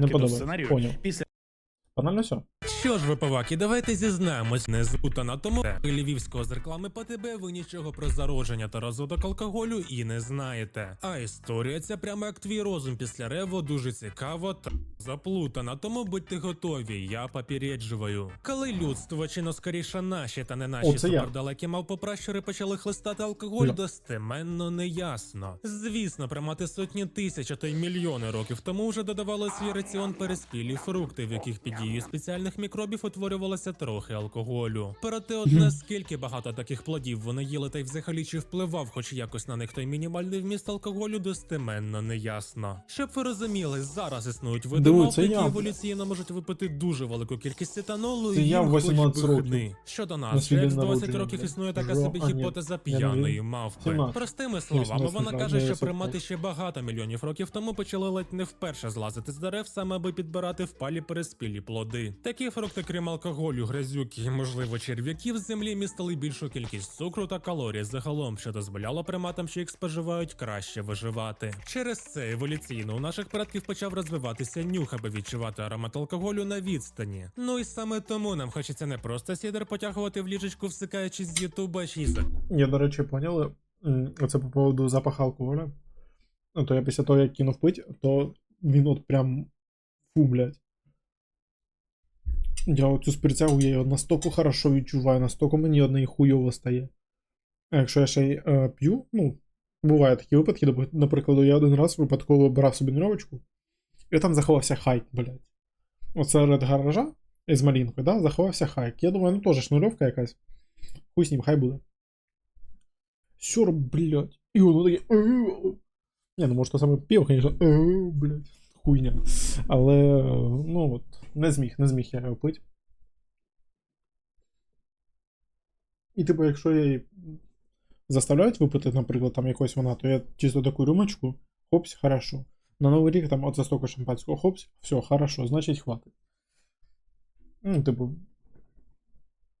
Не подобається. Поняв. Після Банально все. Що ж ви, поваки, давайте зізнаємось, не збутана тому львівського з реклами ПТБ ви нічого про зародження та розвиток алкоголю і не знаєте. А історія ця прямо як твій розум після рево дуже цікаво та заплутана. Тому будьте готові, я попереджую. Коли людство, чи но скоріше наші та не наші супердалекі мавпопращури почали хлистати алкоголь, Я. достеменно неясно. Звісно, примати сотні тисяч, а то й мільйони років тому вже додавали свій раціон переспілі фрукти, в яких під дією спеціальних мікробів утворювалося трохи алкоголю. Проте, от наскільки багато таких плодів вони їли та й взагалі чи впливав хоч якось на них той мінімальний вміст алкоголю, достеменно неясно. Щоб ви розуміли, зараз існують види це які я. еволюційно можуть випити дуже велику кількість етанолу Це і їм хоч 18 би років. хни. Щодо нас, день 20 років існує така Жо- собі гіпотеза п'яної мавпи. 17. Простими словами, вона каже, що примати ще багато мільйонів років тому почали ледь не вперше злазити з дерев, саме аби підбирати впалі переспілі плоди. Такі фрукти, крім алкоголю, грязюки і, можливо, черв'яків з землі містили більшу кількість цукру та калорій загалом, що дозволяло приматам, що їх споживають, краще виживати. Через це еволюційно у наших предків почав розвиватися нюх, аби відчувати аромат алкоголю на відстані. Ну і саме тому нам хочеться не просто сідер потягувати в ліжечку, всикаючись з Ютуба, за Я, до речі, поняли. м, Оце по поводу запаху алкоголя. Ну, то я після того, як кинув пить, то він от прям фу, блядь. Я оцю спиртягу, я його настільки хорошо відчуваю, настільки мені од неї хуйово стає. А якщо я ще й е, п'ю, ну, бувають такі випадки, наприклад, я один раз випадково брав собі нировочку, і там заховався хайк, блядь. Оце гаража із малінкою, да, заховався хайк. Я думаю, ну теж шнуровка якась. Хуй з ним, хай буде. Сюр, блядь. І воно таке. Ні, ну може то саме пів, звісно. Блядь. Хуйня. Але, ну от, не зміг, не зміг я його пити. І типу, якщо її заставляють випити, наприклад, там якось вона, то я чисто таку рюмочку, хопс, хорошо. На Новий рік там оце столько шампанського, хопс, все, хорошо, значить хватить. Ну, типу.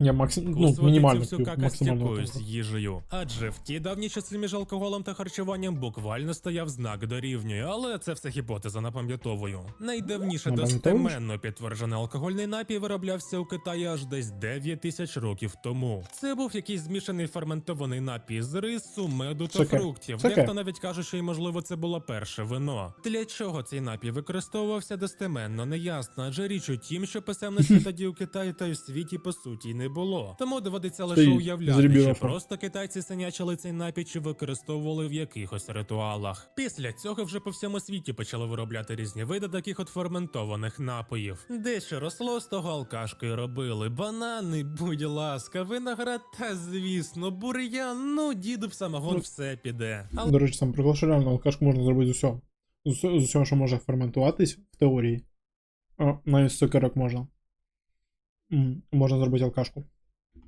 Я максим... ну, мінімально всю кака з їжею. Адже в ті давні часи між алкоголем та харчуванням буквально стояв знак дорівнює, але це все гіпотеза напам'ятовую. Найдавніше достеменно підтверджений алкогольний напій вироблявся у Китаї аж десь 9 тисяч років тому. Це був якийсь змішаний ферментований напій з рису, меду та Чекай, фруктів. чекай. Дехто навіть каже, що й можливо це було перше вино. Для чого цей напій використовувався достеменно, неясно, адже річ у тім, що писемності тоді у Китаї та й у світі по суті й не було. Тому доводиться лише Стоїть, уявляти, чи просто китайці синячили цей напій чи використовували в якихось ритуалах. Після цього вже по всьому світі почали виробляти різні види таких от ферментованих напоїв. Дещо росло з того алкашкою робили. Банани, будь ласка, виноград та звісно, бур'ян, ну діду в самогон Ну, все піде. А До речі, сам що реально алкашку можна зробити з усього. З усього, що може ферментуватись в теорії. Навіть з цукерок можна. Можна зробити алкашку.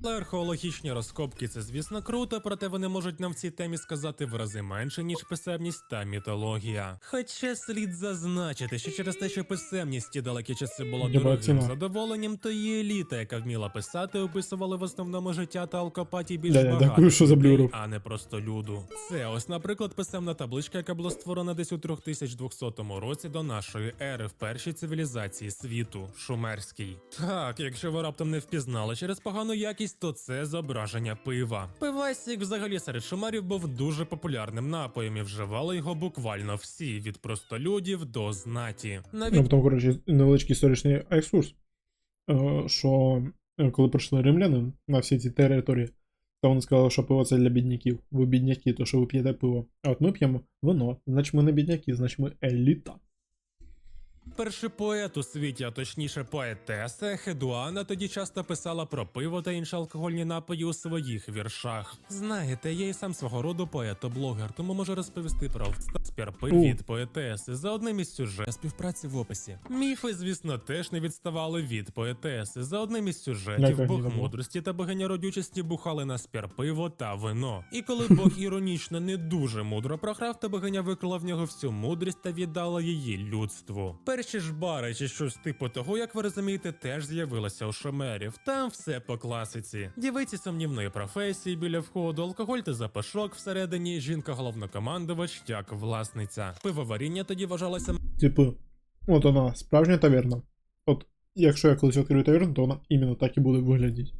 Археологічні розкопки це, звісно, круто, проте вони можуть нам в цій темі сказати в рази менше, ніж писемність та мітологія. Хоча слід зазначити, що через те, що писемність ті далекі часи була дорогим задоволенням, то і еліта, яка вміла писати, описували в основному життя та алкопатії більш Да-да, багато людей, а не просто люду. Це ось, наприклад, писемна табличка, яка була створена десь у 3200 році до нашої ери в першій цивілізації світу шумерській. Так, якщо ви раптом не впізнали через погану якість, то це зображення пива. Пивасік взагалі серед шумерів був дуже популярним напоєм і вживали його буквально всі від простолюдів до знаті. Ну, Навіть потім, коротше, невеличкий історичний екскурс. Е, Що е, коли прийшли римляни на всі ці території, то вони сказали, що пиво це для бідняків. Ви бідняки, то що ви п'єте пиво. А от ми п'ємо вино. Значить ми не бідняки, значить ми еліта. Перший поет у світі, а точніше поетеса Хедуана тоді часто писала про пиво та інші алкогольні напої у своїх віршах. Знаєте, я і сам свого роду поет-блогер, тому можу розповісти про спірпи від поетеси за одним із сюжетів співпраці в описі. Міфи, звісно, теж не відставали від поетеси. За одним із сюжетів Бог мудрості та богиня родючості бухали на спірпиво та вино. І коли Бог іронічно не дуже мудро програв, то богиня виклала в нього всю мудрість та віддала її людству. Перші ж бари чи щось типу того, як ви розумієте, теж з'явилися у шумерів. Там все по класиці. Дівиці сумнівної професії біля входу, алкоголь та запашок всередині, жінка головнокомандувач як власниця. Пивоваріння тоді вважалося Типу, От вона, справжня таверна. От, якщо я колись відкрию таверну, то вона іменно так і буде виглядати.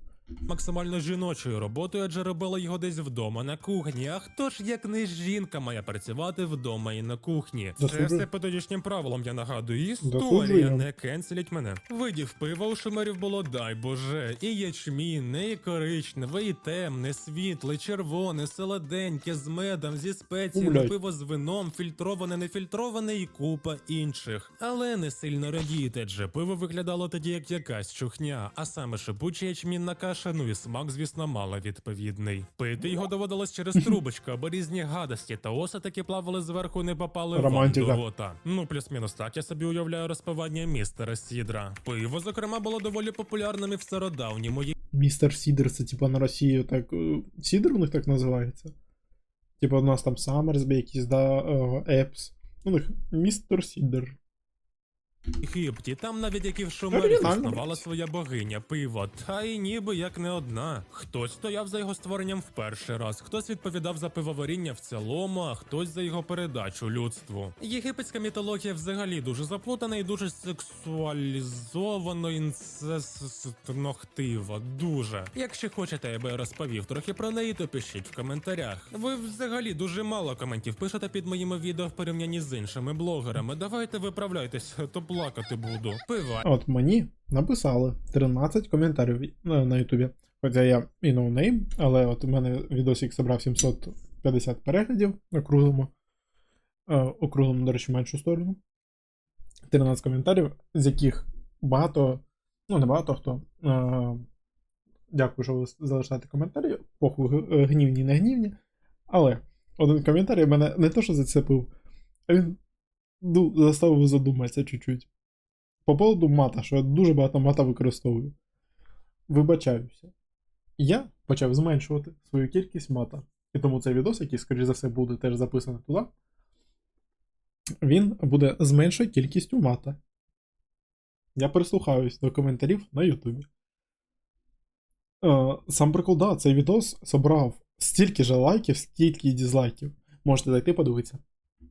Максимально жіночою роботою, адже робила його десь вдома на кухні. А хто ж як не жінка має працювати вдома і на кухні? Це все по тодішнім правилам, я нагадую. Історія не кенселять мене. Видів пива у шумерів було, дай боже, і ячмінне, і коричневе, і темне, світле, червоне, солоденьке, з медом, зі спеціями, пиво з вином, фільтроване, нефільтроване і купа інших. Але не сильно радійте, адже пиво виглядало тоді як якась чухня, а саме шипуча ячмінна каша, ну і смак, звісно, мало відповідний. Пити його доводилось через трубочку, або різні гадості, та оси таки плавали зверху, не попали Романтика. вам до рота. Ну, плюс-мінус так я собі уявляю розпивання містера Сідра. Пиво, зокрема, було доволі популярним і в стародавньому Містер Сідер, це типа на Росії так. е, Сідер у них так називається. Типа у нас там Саммерсбі якийсь, да, е, Епс. У них містер Сідер. Єгипті, там навіть як і в Шумері існувала своя богиня пиво, та й ніби як не одна. Хтось стояв за його створенням в перший раз, хтось відповідав за пивоваріння в цілому, а хтось за його передачу людству. Єгипетська мітологія взагалі дуже заплутана і дуже сексуалізовано інцестнохтива. Дуже. Якщо хочете, я розповів трохи про неї, то пишіть в коментарях. Ви взагалі дуже мало коментів пишете під моїми відео в порівнянні з іншими блогерами. Давайте виправляйтесь, то плакати буду. Пива. От мені написали 13 коментарів е, на Ютубі. Хоча я і ноунейм, але от у мене відосик зібрав 750 переглядів округлому. Е, округлому, до речі, меншу сторону. 13 коментарів, з яких багато, ну не багато хто. Е, дякую, що ви залишаєте коментарі. Похуй е, гнівні, не гнівні. Але один коментар мене не то, що зацепив, а він заставив задуматися чуть-чуть. По поводу мата, що я дуже багато мата використовую. Вибачаюся. Я почав зменшувати свою кількість мата. І тому цей відос, який, скоріш за все, буде теж записаний туди, він буде з меншою кількістю мата. Я прислухаюсь до коментарів на Ютубі. Е, сам прикол, да, цей відос собрав стільки же лайків, стільки дізлайків. Можете зайти подивитися.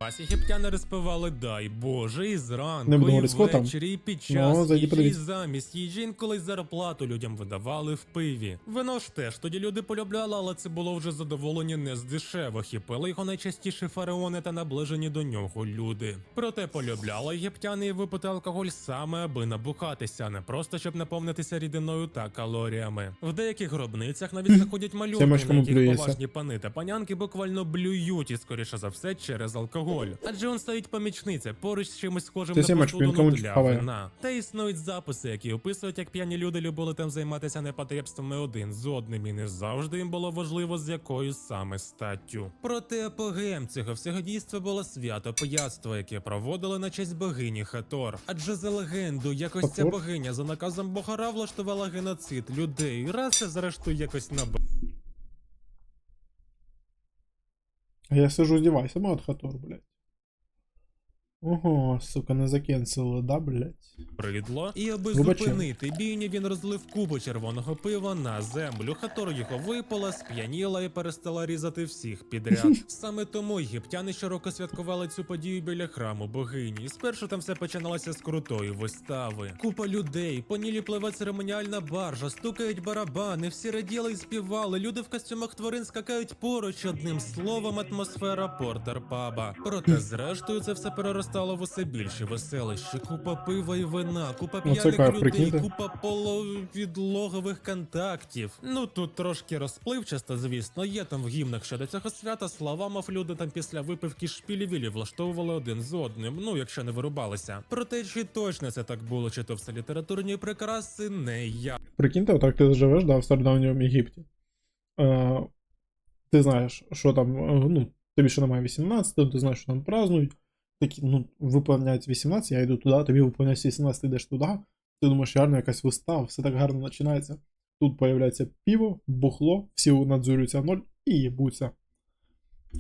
Вас єгиптяни розпивали, дай Боже, і зранку, Не і говорити, ввечері, і під Ну, час зайди їжі, і подивись. замість їжі, інколи й зарплату людям видавали в пиві. Вино ж теж тоді люди полюбляли, але це було вже задоволення не з дешевих, і пили його найчастіше фараони та наближені до нього люди. Проте полюбляли єгиптяни і випити алкоголь саме аби набухатися, а не просто щоб наповнитися рідиною та калоріями. В деяких гробницях навіть заходять малюнки, на яких поважні пани та панянки буквально блюють і скоріше за все через алкоголь. Адже он стоїть помічниця поруч з чимось схожим Це на сімечку, він посуду комусь для вина. Та існують записи, які описують, як п'яні люди любили там займатися непотребствами один з одним, і не завжди їм було важливо з якою саме статтю. Проте апогеєм цього всього дійства було свято пияцтва, яке проводили на честь богині Хатор. Адже за легенду, якось ця Хатор? богиня за наказом Богара влаштувала геноцид людей. Раз і зрештою якось на А я сижу с девайсом от Хатор, блядь. Ого, сука, не закенсили, да, блядь? Бридло, і аби Вибачте. зупинити бійню, він розлив кубу червоного пива на землю. Хатор його випала, сп'яніла і перестала різати всіх підряд. Саме тому єгиптяни щороку святкували цю подію біля храму богині. Спершу там все починалося з крутої вистави. Купа людей, по нілі пливе церемоніальна баржа, стукають барабани, всі раділи і співали. Люди в костюмах тварин скакають поруч. Одним словом, атмосфера портер паба. Проте, зрештою, це все переростало в усе більше веселище. Купа пива і вина, купа Ну, п'яних кайф, людей, прикиньте. купа половідлогових контактів. Ну тут трошки розпливчасто, звісно. Є там в гімнах щодо цього свята слова, мов люди там після випивки шпілі-вілі влаштовували один з одним. Ну, якщо не вирубалися. Проте чи точно це так було, чи то все літературні прикраси, не я. Прикиньте, отак ти живеш, да, в стародавньому Єгипті. Е, ти знаєш, що там, е, ну, тобі ще немає 18, ти знаєш, що там празднують. Такі, ну, виповняють 18, я йду туди, тобі виповняється 18, ти йдеш туди. Ти думаєш, реально якась вистава, все так гарно починається. Тут появляється пиво, бухло, всі надзурюються ноль і їбуться.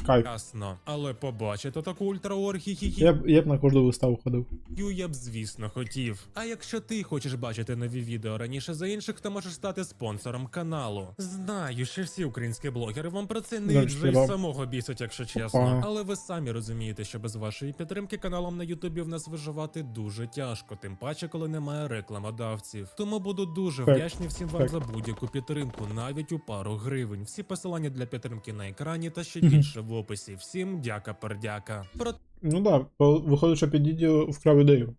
Кайф. Ясно, але побачити таку ультраоргію Я б, я б на кожну виставу ходив. я б, звісно, хотів. А якщо ти хочеш бачити нові відео раніше за інших, то можеш стати спонсором каналу. Знаю, що всі українські блогери вам про це не вже й вам. самого бісять, якщо чесно. Опа. Але ви самі розумієте, що без вашої підтримки каналом на Ютубі в нас виживати дуже тяжко, тим паче, коли немає рекламодавців. Тому буду дуже Так, вдячний всім вам так. за будь-яку підтримку, навіть у пару гривень. Всі посилання для підтримки на екрані та ще Мгм. Більше в описі. Всім дяка пердяка. Про Ну да, виходить, що Підіді вкрав ідею.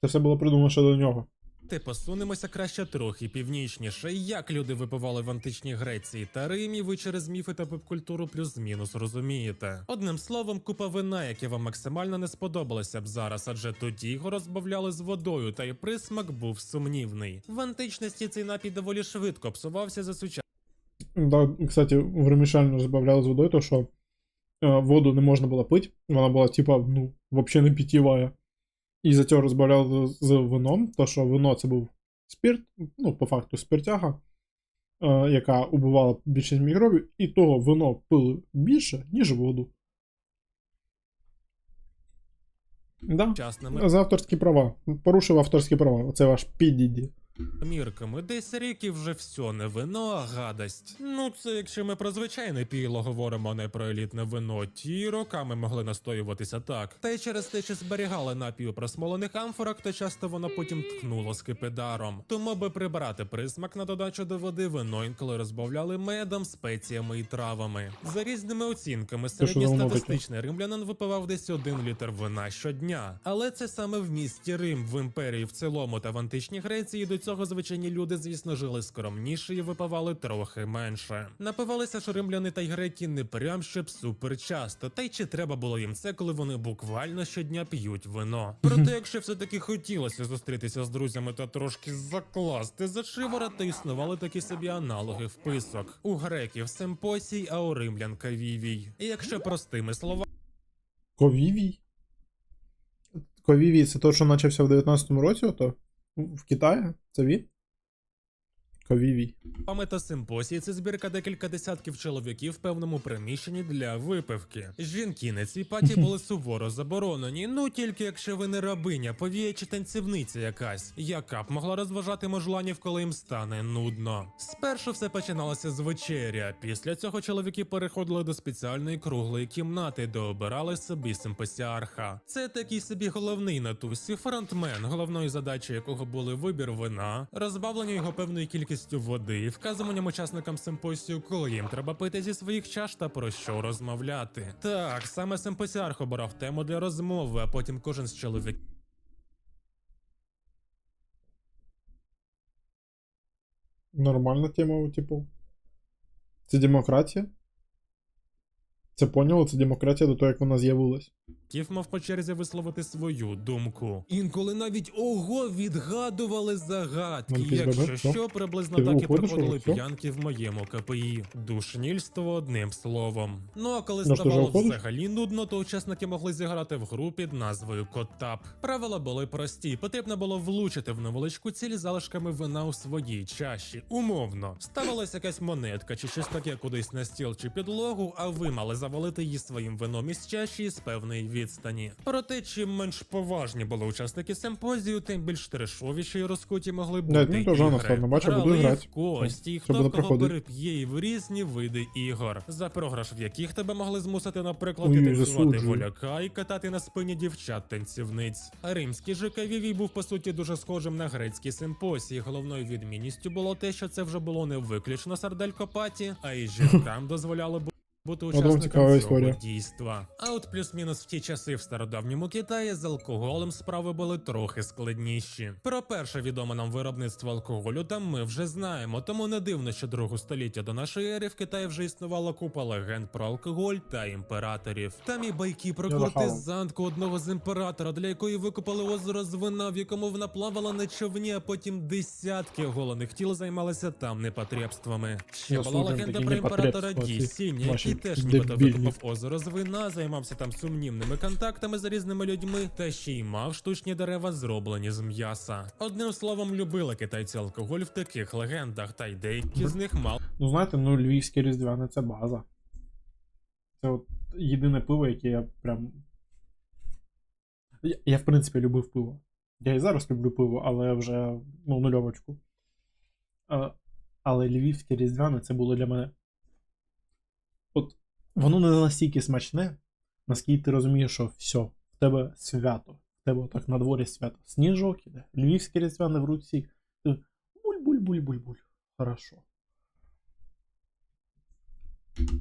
Це все було придумано ще до нього. Ти посунемося краще трохи північніше. Як люди випивали в античній Греції та Римі, ви через міфи та попкультуру плюс-мінус розумієте. Одним словом, купа вина, яке вам максимально не сподобалося б зараз, адже тоді його розбавляли з водою, та й присмак був сумнівний. В античності цей напій доволі швидко псувався за сучасних Да, кстати, в ремішальну розбавляли з водою, то що е, воду не можна було пити, вона була, типа, ну, взагалі не питєвая. І за цього розбавляли з вином, то що вино це був спирт, ну, по факту спиртяга, е, яка убивала більшість мікробів, і того вино пили більше, ніж воду. Да. За авторські права. Порушив авторські права. Оце ваш підіді. Мірками. Десь рік і вже все не вино, а гадость. Ну, це якщо ми про звичайне піло говоримо, а не про елітне вино, ті роками могли настоюватися так. Та й через те, що зберігали напій у просмолених амфорах, то часто воно потім тхнуло скипидаром. Тому би прибрати присмак на додачу до води, вино інколи розбавляли медом, спеціями і травами. За різними оцінками, середньостатистичний римлянин випивав десь один літр вина щодня. Але це саме в місті Рим, в імперії в цілому та в античній Греції до цього звичайні люди, звісно, жили скромніше і випивали трохи менше. Напивалися ж римляни та й греки не прям щоб супер часто, та й чи треба було їм це, коли вони буквально щодня п'ють вино. Проте, якщо все-таки хотілося зустрітися з друзями та трошки закласти за шиворот, то існували такі собі аналоги вписок. У греків симпосій, а у римлян кавівій. І якщо простими словами. Ковівій? Ковівій це то, що почався в 19-му році, ото? В Китаї? Це він? Ковівій. Пами симпосії це збірка декілька десятків чоловіків в певному приміщенні для випивки. Жінки на цій паті були суворо заборонені, ну тільки якщо ви не рабиня, повія чи танцівниця якась, яка б могла розважати мужланів, коли їм стане нудно. Спершу все починалося з вечеря. Після цього чоловіки переходили до спеціальної круглої кімнати, де обирали собі симпосіарха. Це такий собі головний на тусі фронтмен, головною задачею якого були вибір вина, розбавлення його певною кількістю води вказуванням учасникам симпосію, коли їм треба пити зі своїх чаш та про що розмовляти. Так, саме симпосіарх обирав тему для розмови, а потім кожен з чоловіків. Нормальна тема, типу. Це демократія? Це поняло, це демократія до того, як вона з'явилась. мав по черзі висловити свою думку. Інколи навіть ого відгадували загадки. Якщо да? Що? що, приблизно Ти так і проходили п'янки в моєму КПІ. Душнільство одним словом. Ну а коли Ну, ставало взагалі нудно, то учасники могли зіграти в гру під назвою Котап. Правила були прості. Потрібно було влучити в невеличку ціль залишками вина у своїй чаші. Умовно, ставилася якась монетка чи щось таке кудись на стіл чи підлогу, а ви мали завалити її своїм вином із чаші з певної відстані. Проте, чим менш поважні були учасники симпозію, тим більш трешовіші і розкуті могли бути. Да, то Жанна ігри. Славна, бачу, буду грати. в кості, і хто кого переп'є і в різні види ігор, за програш в яких тебе могли змусити, наприклад, і танцювати воляка і катати на спині дівчат-танцівниць. Римський же Кавівій був по суті дуже схожим на грецький симпосій. Головною відмінністю було те, що це вже було не виключно сарделькопаті, а й жінкам дозволяли бу- бути учасником цього дійства. А от плюс-мінус в ті часи в стародавньому Китаї з алкоголем справи були трохи складніші. Про перше відоме нам виробництво алкоголю там ми вже знаємо, тому не дивно, що другу століття до нашої ери в Китаї вже існувала купа легенд про алкоголь та імператорів. Там і байки про куртизанку одного з імператора, для якої викопали озеро з вина, в якому вона плавала на човні, а потім десятки оголених тіл займалися там непотребствами. Ще була легенда про імператора Ді ваші який теж нібито викопав озеро з вина, займався там сумнівними контактами з різними людьми, та ще й мав штучні дерева, зроблені з м'яса. Одним словом, любили китайці алкоголь в таких легендах, та й деякі з них мали Ну, знаєте, ну, львівське різдвяне це база. Це от єдине пиво, яке я прям. Я, я в принципі любив пиво. Я і зараз люблю пиво, але вже ну, нульовочку. А, але львівське різдвяне це було для мене. Воно не настільки смачне, наскільки ти розумієш, що все, в тебе свято. В тебе так на дворі свято. Сніжок іде. Львівське різдвяне в руці. Буль-буль-буль-буль-буль. Хорошо.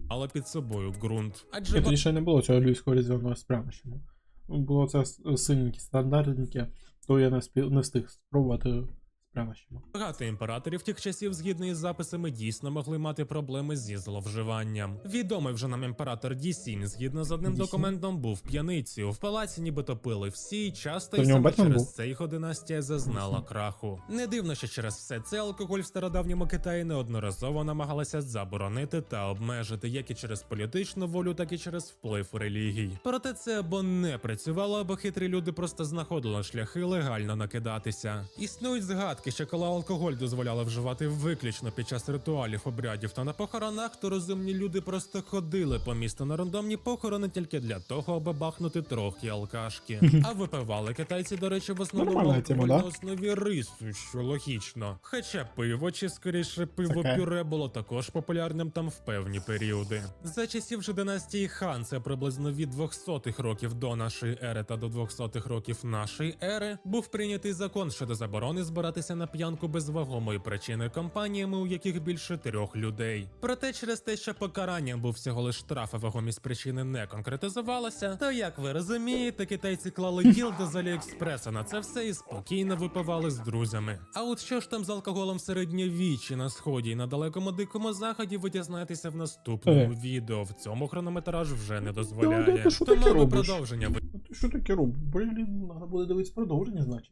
але під собою ґрунт. Адже Ні, тоді ще не було цього львівського різдвяного з прянощами. Було це с- синеньке, стандартненьке, то я не, спі... не встиг спробувати з прянощами. Багато імператорів тих часів, згідно із записами, дійсно могли мати проблеми зі зловживанням. Відомий вже нам імператор Дісінь, згідно з одним Дісінь? документом, був п'яницею. В палаці нібито пили всі, часто То і саме через був? це його династія зазнала краху. Не дивно, що через все це алкоголь в стародавньому Китаї неодноразово намагалася заборонити та обмежити, як і через політичну волю, так і через вплив релігій. Проте це або не працювало, або хитрі люди просто знаходили шляхи легально накидатися. Існують згадки, що коли алкоголь дозволяли вживати виключно під час ритуалів, обрядів та на похоронах, то розумні люди просто ходили по місту на рандомні похорони тільки для того, аби бахнути трохи алкашки. А випивали китайці, до речі, в основному алкоголь да? на основі рису, що логічно. Хоча пиво, чи скоріше пиво пюре було також популярним там в певні періоди. За часів же династії Хан, це приблизно від 200-х років до нашої ери та до 200-х років нашої ери, був прийнятий закон щодо заборони збиратися на п'янку без вагомої причини компаніями, у яких більше трьох людей. Проте через те, що покаранням був всього лиш штраф, а вагомість причини не конкретизувалася, то як ви розумієте, китайці клали гілди з Аліекспреса на це все і спокійно випивали з друзями. А от що ж там з алкоголем в середньовіччі на сході і на далекому дикому заході, ви дізнаєтеся в наступному Е. відео. В цьому хронометраж вже не дозволяє. Тому таке робиш? продовження ти що таке робиш? Блін, треба буде дивитися продовження, значить.